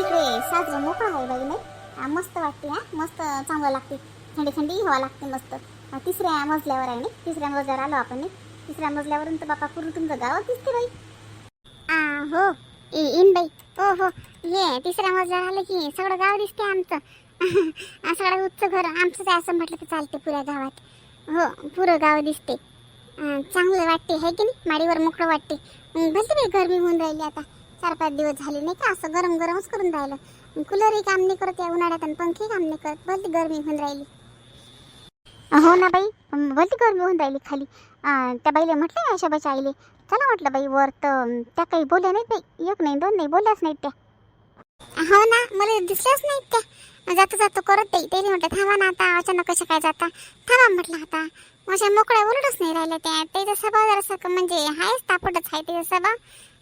इकडे साजरं मोकळं आहे बाई नाही मस्त वाटते हा मस्त चांगलं लागते. थंडी थंडी हवा लागते मस्त. तिसऱ्या मजल्यावर आहे नाही? तिसऱ्या मजल्यावर आलो आपण तिसऱ्या मजल्यावरून तर बापा पूर्ण तुमचं गावात दिसते बाई. आ हो. इ- इन बाई. हो हो. ये तिसऱ्या मजल्यावर आलं की सगळं गाव दिसते आमचं. सगळं उच्च घर. आमचं ते असं म्हटलं तर चालते पुऱ्या गावात. हो पुरं गाव दिसते. चांगलं वाटते है की नाही? माडीवर मोकळं वाटते. भलते बाई गरमी होऊन राहिली आता. चार पाच दिवस झाले नाही का? असं गरम गरमच करून राहिलं. कूलरही काम नाही करत या उन्हाळ्यात आणि पंखे काम नाही करत. भलती गरमी होऊन राहिली. हो ना बाई. अं, भलती गरमी होऊन राहिली खाली. त्या बाईला म्हटलं आशाबाच्या आईले. चला म्हटलं बाई वर तर त्या काही बोलल्या नाहीत बाई. एक नाही दोन नाही बोलल्याच नाहीत त्या. हो ना मला दिसल्याच नाहीत त्या. जातो जातो करत ते. त्याने म्हटलं थांबा ना आता अचानक कशा काय जाता. थांबा म्हटलं आता. माझ्या मोकळ्या उलटच नाही राहिल्या त्या. त्याचा स्वभाव जरासा म्हणजे आहेच तापटच आहे त्याचा स्वभाव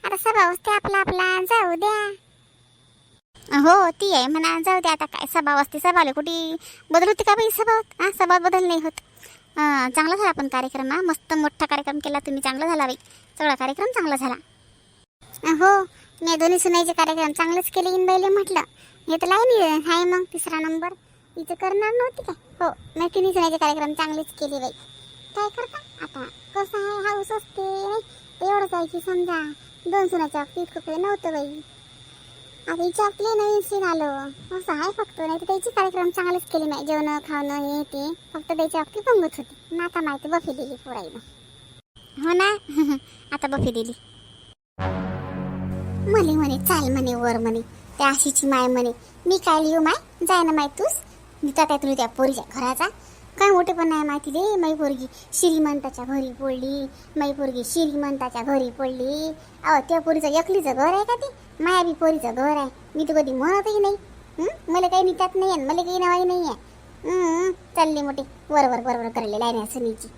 आता सभा असते आपला आपला जाऊ द्या. हो ती आहे म्हणा जाऊ द्या आता काय सभा असते आले कुठे बदल होते का बाई सभा हा सभा बदल नाही होत. चांगला झाला पण कार्यक्रम हा मस्त मोठा कार्यक्रम केला तुम्ही चांगला झाला बाई. सगळा कार्यक्रम चांगला झाला. हो मी दोन्ही सुनायचे कार्यक्रम चांगलेच केले इन बाईले म्हटलं. हे तर लाईनी आहे मग तिसरा नंबर. इथं करणार नव्हती काय? हो मी तिन्ही कार्यक्रम चांगलेच केले बाई. काय करता? आता कसं आहे? हाऊस असते एवढंच आहे की समजा. दोन सुनाच्या बाबतीत खूप काही नव्हतं बाई. आता हिच्या आपले नवीन सीन आलं. असं आहे फक्त. नाही तर त्याचे कार्यक्रम चांगलेच केले नाही जेवण खाणं हे ते. फक्त त्याच्या बाबतीत पंगत होती. मग आता माहिती बफी दिली पोराईनं हो ना? आता बफी दिली. म्हणे म्हणे चाल म्हणे वर म्हणे. त्या आशीची माय म्हणे मी काय लिहू माय? जाय ना माय तूच. निता त्या तुला त्या पोरीच्या घराचा काय मोठे पण नाही माहिती दे माई पोरगी श्रीमंताच्या घरी पडली. माई पोरगी श्रीमंताच्या घरी पडली. अहो त्या पोरीचं एकलीचं घर आहे का ते? माया बी पोरीचं घर आहे. मी तर कधी म्हणतही नाही. मला काही नितात नाही आहे मला काही नवाई नाही आहे. चालले मोठे. बरोबर वरवर बरोबर आहे ना सनीची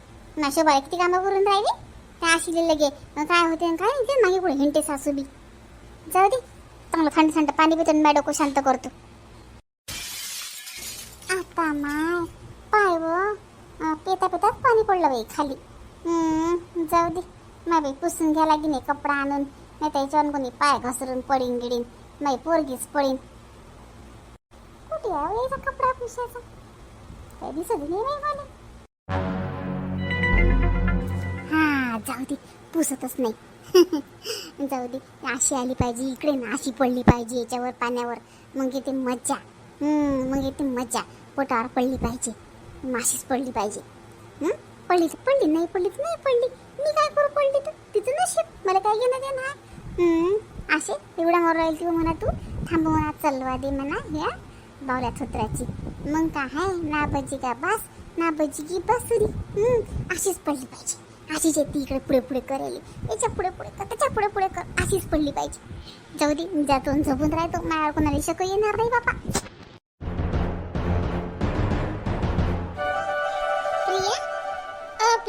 ना शोभा किती कामं करून राहिली? त्या आशिले लगे. काय होते काय नाही मागे पुढे हिंटे सासू बी जाऊ दे. चांगलं थंड थंड पाणी पितो मॅडोको शांत करतो. आता माय. पाय व पाणी पडलं बाई खाली. जाऊ दे. माय बाई पुसून घ्या लागेल नाही कपडा आणून. नाही त्याच्यावर कोणी पाय घसरून पडीन गिडीन. नाही पोरगीच पडीन. कुठे आहे हो याचा कपडा पुसायचा? काही दिसत नाही मला. हा जाऊ दे. पुसतच नाही. जाऊ दे. अशी आली पाहिजे इकडे ना. अशी पडली पाहिजे याच्यावर पाण्यावर. मग येते मज्जा. मग येते मज्जा. पोटावर पडली पाहिजे. माशीच पडली पाहिजे. हं? पडली तर पडली नाही पडली तर नाही पडली. मी काय करू पडली तर? तिचं नशीब. मला काय घेणं दे ना असे एवढा मोर राहील तू हो म्हणा तू. थांब म्हणा चलवा दे म्हणा ह्या बावल्या थोत्राची. मग काय? आहे ना बजी का बस? ना बजी की बसुरी? अशीच पडली पाहिजे. अशीच येते इकडे पुढे पुढे करेल. याच्यापुढे पुढे कर त्याच्या पुढे पुढे कर. अशीच पडली पाहिजे. जाऊ दे मी जातो झोपून राहतो. माझ्यावर कोणाला शक येणार नाही बापा.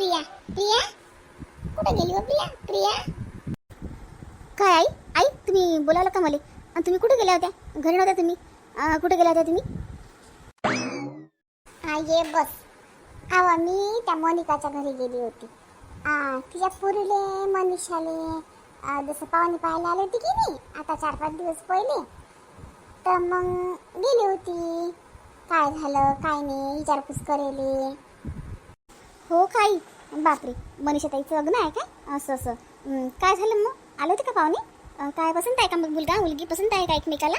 प्रिया. प्रिया? कुठे गेली हो प्रिया? प्रिया? काय आई? आई तुम्ही बोलावलं का मला? तुम्ही कुठे गेल्या होत्या? घरी नव्हत्या तुम्ही? अं, कुठे गेल्या होत्या तुम्ही? हा ये बस. आवा मी त्या मोनिकाच्या घरी गेली होती. आ, तिच्या पुरीले मनीषाले आ, जसं पाहुणे पाहायला आले होते की नाही आता चार पाच दिवस पहिले. तर मग गेली होती. काय झालं? काय नाही विचारपूस करेले. हो काही. बापरे. मनीषा ताईचं लग्न आहे काय? असं असं. काय झालं मग? आले होते का पाहुणे? काय पसंत आहे का मग मुलगा? मुलगी पसंत आहे का एकमेकाला?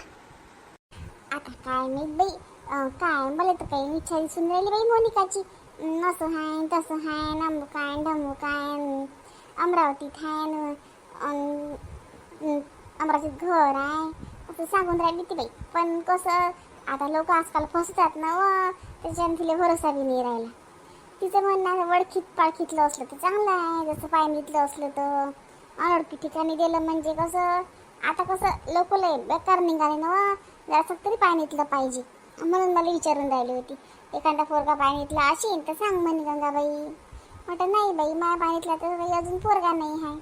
आता काय नाही बाई. काय? मला तर काही इच्छा दिसून राहिली बाई मोनिकाची. असं हाय तसं हाय नमू काय ढमू काय अमरावतीत हाय न, अमरावतीत घर आहे. असं सांगून राहिली ती बाई. पण कसं आता लोक आजकाल फसतात ना व त्याच्यानं तिला भरोसा बी नाही राहिला. तिचं म्हणणं वळखीत पाळखीतलं असलं तर चांगलं आहे जसं पायनीतलं असलं तर अनोळखी ठिकाणी गेलं म्हणजे कसं आता कसं लोक लय बेकार निघाले ना जरासं तरी पायनीतलं पाहिजे. म्हणून मला विचारून राहिली होती एखादा पोरगा पायनीतला असेल तर सांग म्हणे गंगाबाई. म्हटलं नाही बाई माया पाणीतला तर बाई अजून पोरगा नाही आहे.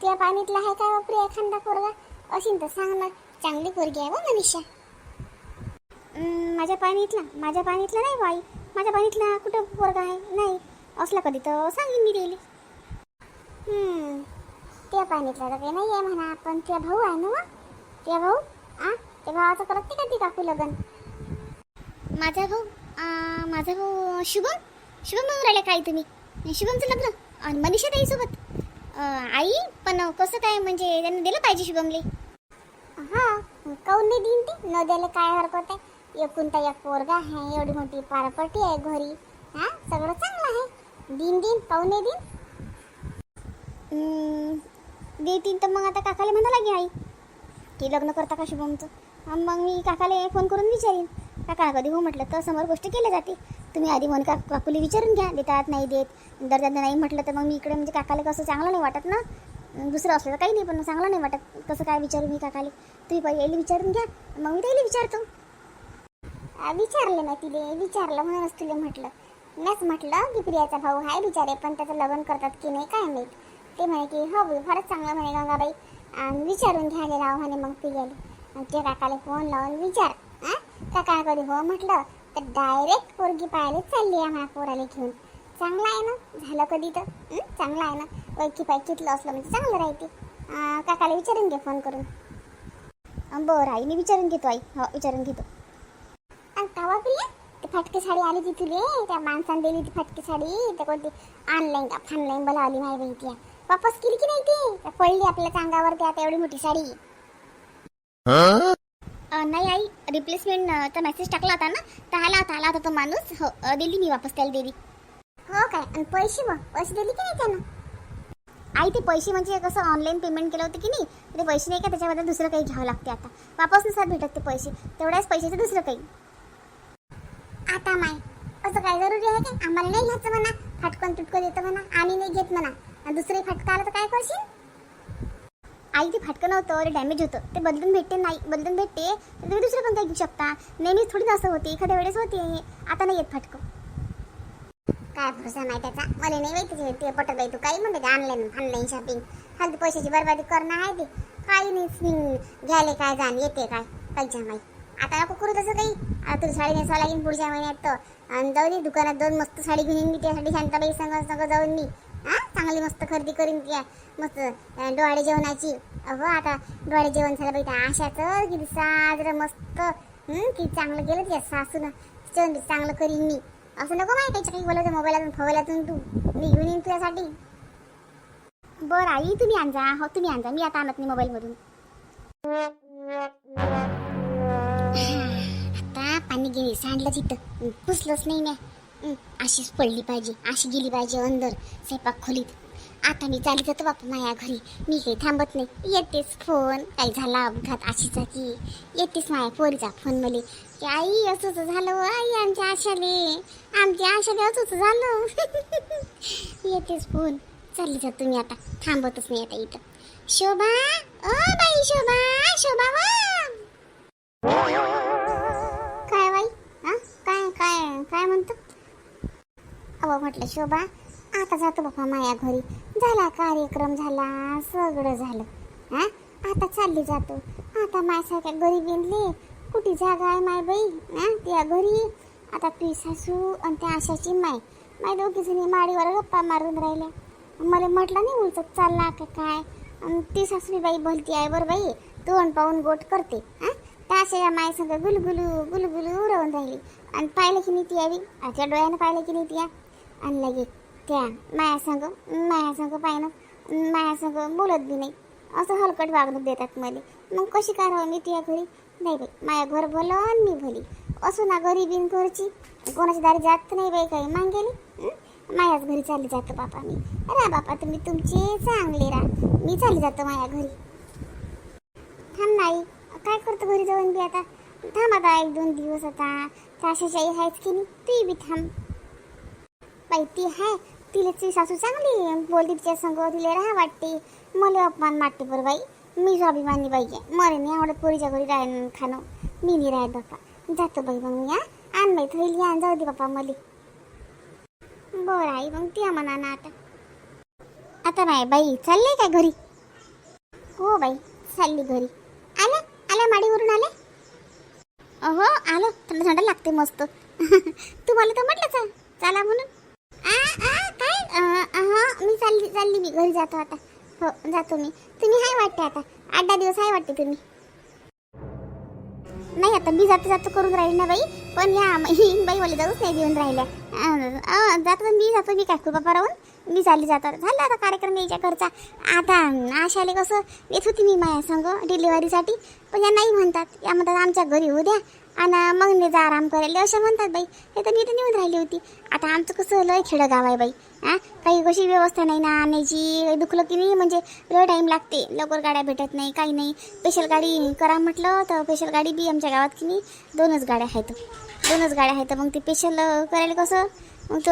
त्या पाणीतला आहे काय बापरे एखादा पोरगा? असेल तर सांग ना चांगली पोरगी आहे बा मनीषा. माझ्या पाणीतला माझ्या पाणीतला नाही बाई. माझ्या पाणीतला कुठं पोरगा आहे? नाही असला कधी तर सांगेन मी दिली त्या पाणीतला तर काही नाही आहे म्हणा पण त्या भाऊ आहे ना त्या भाऊ? आ त्या भावाचं करत नाही का ती काकू लग्न? माझा भाऊ माझा भाऊ शुभम? शुभम म्हणून राहिले काय तुम्ही? शुभमचं लग्न आणि मनीषा ताई सोबत. आई पण कसं काय म्हणजे त्यांनी दिलं पाहिजे शुभमले? हा काऊन नाही देईन ते? न द्यायला काय हरकत आहे? एकुलता एक पोरगा आहे एवढी मोठी पारपटी आहे घरी. हा सगळं चांगलं आहे. दिन दिन पाहुणे दिन. देतील तर मग आता काकाला म्हणा लागे आई. की लग्न करता का शुभमचं मग मी काकाला फोन करून विचारीन. काका कधी हो म्हटलं तर समोर गोष्ट केली जाते. तुम्ही आधी म्हण का काकूला विचारून घ्या देतात नाही देत. दर त्यांना नाही म्हटलं तर मग मी इकडे म्हणजे काकाला कसं चांगलं नाही वाटत ना? दुसरं असलं तर काही नाही पण चांगलं नाही वाटत. कसं काय विचारू मी काकाले? तुम्ही पहिले विचारून घ्या मग मी त्याला विचारतो. विचारलं ना तिले विचारलं म्हणूनच तुला म्हटलं. मीच म्हटलं की प्रियाचा भाऊ आहे बिचारे पण त्याचं लग्न करतात की नाही काय माहीत. ते म्हणे की हो फारच चांगलं म्हणे गंगाबाई. आणि विचारून घ्यायला राव म्हणे मग प्रियाला. आमच्या काकाला फोन लावून विचार आ? काका कधी हो? म्हटलं तर डायरेक्ट पोरगी पाहायला चालली आहे म्हणा पोराला घेऊन. चांगलं आहे ना? झालं कधी तर? चांगलं आहे ना? ओळखी पायकीतलं असलं म्हणजे चांगलं राहते. काकाला विचारून घे फोन करून. बरं आई मी विचारून घेतो आई. हो विचारून घेतो. आणि कावा पिल्या ती फाटकी साडी आली ती तुले त्या माणसाने दिली ती फाटकी साडी ते कोणती ऑनलाईन का फानलाईन बोलावली माही बाई ती. वापस केली की नाही ती? त्या पडली आपल्या अंगावरती आता एवढी मोठी साडी. नाही आई रिप्लेसमेंटचा मेसेज टाकला होता ना तर आला होता आला होता तो माणूस. हो दिली मी वापस त्याला दिली. हो काय? आणि पैसे मग पैसे दिले की नाही त्यानं? आई ते पैसे म्हणजे कसं ऑनलाईन पेमेंट केलं होतं की नाही ते पैसे नाही का त्याच्याबद्दल दुसरं काही घ्यावं लागते आता. वापस नसतात भेटत ते पैसे. तेवढ्याच पैशाचं दुसरं काही. आता माय. असं काय जरुरी आहे की आम्हाला नाही घ्यायचं म्हणा फाटकन तुटकन येतं म्हणा आम्ही नाही घेत म्हणा. दुसरे फाटकं आलं तर काय करशील? आई ते फाटकं नव्हतं अरे डॅमेज होतं. ते बदलून भेटते नाही बदलून भेटते तर तुम्ही दुसरं पण काही घेऊ शकता? नेहमीच थोडी असं होते एखाद्या वेळेस होते आता नाही येत फाटकं. काय भरोसा नाही त्याचा? मला नाही माहिती ते पटत बाई तू काही म्हणते ऑनलाईन ऑनलाईन शॉपिंग फालतू पैशाची बरबादी करणं आहे ते. काही नाही घ्यायला काय जाण येते काय. पैसा माहिती आता नको करू तसं काही. आता तुला साडी नेसावं लागेल पुढच्या महिन्यात तर. आणि जाऊ दे दुकानात दोन मस्त साडी घेऊन येईन मी त्यासाठी. शांताबाई संग संग जाऊन मी. हां? चांगली मस्त खरेदी करीन त्या. मस्त अं, डोहाळे जेवणाची. अहो आता डोहाळे जेवण झालं बाई आशाचं. किती साजरं मस्त. किती चांगलं केलं त्या सासून. जेवण चांगलं करीन मी. असं नको माहिती त्याच्या काही बोलायचं मोबाईलातून फोबाईलातून तू. मी घेऊन येईन तुझ्यासाठी. बरं आई तुम्ही आणजा. हो तुम्ही आणजा. मी आता आणत नाही मोबाईलमधून. पाणी गेली सांडलं तिथं पुसलंच नाही म्या. अशीच पडली पाहिजे अशी गेली पाहिजे अंदर स्वयंपाक खोलीत. आता मी चालली जातो बापा माझ्या घरी. मी काही थांबत नाही. येतेच फोन. काही झाला अपघात अशीचा की. येतेच माया पोरीचा फोन मले. की आई असंच झालं हो, आई आमच्या आशाले. आमच्या आशाले असंच झालं. येतेच फोन. चालली जातो मी आता. थांबतच नाही आता इथं. शोभा ओ बाई शोभा शोभा वा जावं म्हटलं शोभा. आता जातो बाबा माया घरी. झाला कार्यक्रम झाला सगळं झालं. हा? आता चालली जातो. आता मायसारख्या घरी बिनले कुठे जागा आहे माय बाई? हा? त्या घरी. आता ती सासू आणि त्या आशाची माय. माय दोघी जणी माडीवर गप्पा मारून राहिल्या. मला म्हटलं नाही उलचत चालला का काय? आणि ती सासू बाई बोलती आहे बरं बाई. तोंड पाहून गोट करते. हा? त्या अशा माय संग गुलगुलू गुलगुलू उडवून राहिली. आणि पाहिलं की नाही ती यावी? त्या डोळ्यानं पाहिलं की नाही ती या? आणि लगे त्या माया संग माया संग पाहिनं माया संग बोलत बी नाही. असं हलकट वागणूक देतात मला. मग कशी करावं मी तुझ्या घरी? नाही बाई माया घर भलं आणि मी भली. असो ना घरी बिन घरची. कोणाची दारी जात नाही बाई काही. मांगेली? मायाच घरी चालली जातो बापा मी. रा बापा तुम्ही तुमचे चांगले राहा. मी चालली जातो माया घरी. थांब नाही काय करतो घरी जाऊन बी आता? थांब आता एक दोन दिवस आता. सासूशाही आहेच की नाही? ती बी थांब. बाई ती आहे तिला ती सासू चांगली बोलते तिच्या संग तिला राहा वाटते. मला अपमान वाटते बरं बाई. मी स्वाभिमानी बाई आहे. मरे नाही आवडत पोरीच्या घरी राह खाणं. मी नाही राहत बाप्पा जातो बाई मग मी हा? आण बाई थैली आण जाऊ दे बाप्पा मला. बरं आई मग ती म्हणा ना आता. आता नाही बाई चालले काय घरी? हो बाई चालली घरी. आले? आल्या माडीवरून आले? हो आलो. थंड थंड लागते मस्त. तुम्हाला तर म्हटलं चा चला म्हणून. आ आ काय? मी चालली चालली मी. घरी जातो आता. हो जातो मी. तुम्ही हाय वाटते आता. आठ दहा दिवस हाय वाटते तुम्ही. नाही आता मी जातो जातो करून राहील ना बाई. पण या इन बाई मला जाऊच नाही देऊन राहिल्या. जातो मी जातो मी काय बापा राहून मी चालली जातो. झालं आता कार्यक्रम यायच्या घरचा. आता आशाले कसं येत होती मी माया संग डिलिव्हरीसाठी पण या नाही म्हणतात. या म्हणतात आमच्या घरी उद्या द्या आणि मग मी जा आराम करायला असं म्हणतात बाई. हे तर मी तर निघून राहिली होती. आता आमचं कसं लय खेडं गाव आहे बाई. हां? काही कशी व्यवस्था नाही ना. आणायची दुखलं की नाही म्हणजे लय टाईम लागते. लवकर गाड्या भेटत नाही काही नाही. स्पेशल गाडी करा म्हटलं तर स्पेशल गाडी बी आमच्या गावात की नाही दोनच गाड्या आहेत. दोनच गाड्या आहेत. मग ते स्पेशल करायला कसं? मग तो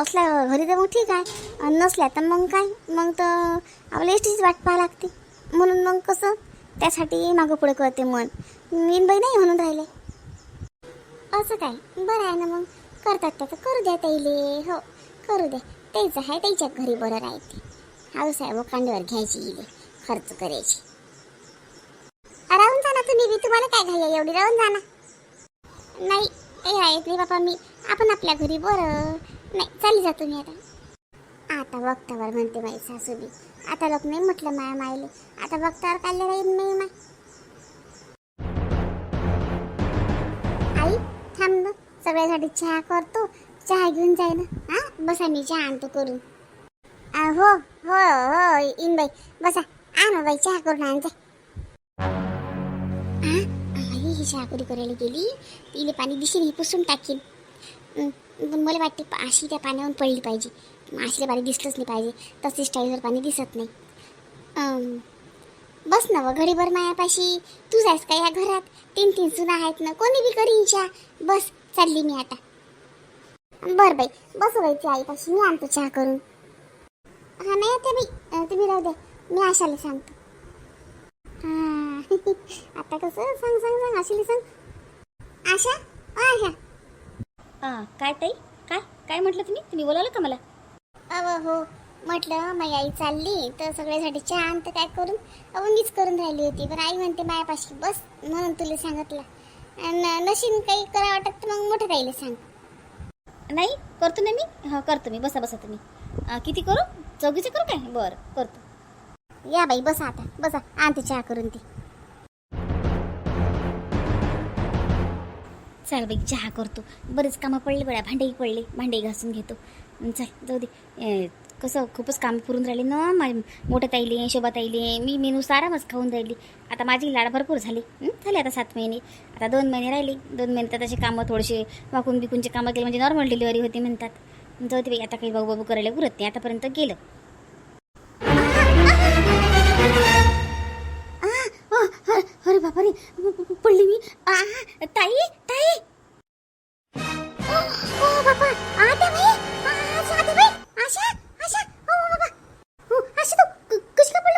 असल्या घरी तर मग ठीक आहे. आणि नसल्या तर मग काय? मग तर आपल्याला एसटीची वाट पाहावी लागते. म्हणून मग कसं? त्यासाठी मागं पुढे करते मन. मीनबाई नाही असं काय? बरं आहे ना मग. करतात त्याचं करू द्या ताईले. हो करू द्या त्याचं आहे त्याच्या घरी बरं राहते. हाऊस आहे कांड्यावर घ्यायची इले. खर्च करायची. राहून जा ना तुम्ही बी. तुम्हाला काय घाई एवढी? राहून जा ना. नाही ते आहेत नाही बाबा मी आपण आपल्या घरी बरं. नाही चालली जा तुम्ही आता. आता वक्तावर म्हणते बाई सासूबी. आता लोक नाही म्हटलं माया मायले. आता वक्तावर काढलं राहील नाही माय. थांब ना सगळ्यासाठी चहा करतो. चहा घेऊन जाय ना. हा? बसा मी चहा आणतो करून. हो हो हो इन बाई बसा. आण हो बाई चहा करून आण जा. आई ही चहा कधी करायला गेली? तिने पाणी दिसेल ही पुसून टाकीन. पण मला वाटते अशी त्या पाण्यावर पडली पाहिजे. आशीला पाणी दिसलंच नाही पाहिजे. तसेच स्टाईलवर पाणी दिसत नाही. बस ना व घडीभर मायापाशी. तू जायस का या घरात? तीन तीन सुना आहेत ना कोणी बी करीन चहा बस चालली मी आता. बर बाई बस व्हायची आईपाशी मी आणतो चहा करून. हा नाही येते बाई. तुम्ही राहू द्या. मी आशाला सांगतो. हा आता कसं? सांग सांग सांग आशाला सांग. आशा? आशा. हा काय ताई? काय? काय म्हटलं तुम्ही? तुम्ही बोलावलं का मला? अव हो. म्हटलं माझी आई चालली तर सगळ्यासाठी चहा आणतं काय करून अव मीच करून राहिली होती. पण आई म्हणते मायापाशी बस म्हणून तुला सांगितलं. आणि नशीन काही करा वाटत तर मग मोठं ताईला सांग. नाही करतो ना मी. हा करतो मी. बसा बसा तुम्ही. किती करू? चौघीचे करू काय? बरं करतो. या बाई बसा आता. बसा. आणते चहा करून ती चल बाई चहा करतो. बरेच कामं पडले बड्या भांडेही पडले. भांडे घासून घेतो. चल जाऊ दे. कसं खूपच काम करून राहिले. ना मा मोठ्या ताईले शोभा ताईले मी मेनू सारामच खाऊन राहिली. आता माझी लाड भरपूर झाली. झाली झाले आता सात महिने. आता दोन महिने राहिले. दोन महिने तर तसे कामं थोडेसे वाकून बिकूनचे कामं केले. म्हणजे नॉर्मल डिलिव्हरी होती म्हणतात. जाऊ ते बाई आता काही बाबू बाबू करायला उरत नाही. आतापर्यंत गेलं. अरे अ, अरे पडली मी. ताई ताई. ओ बापा. आता 足とく、しかぶり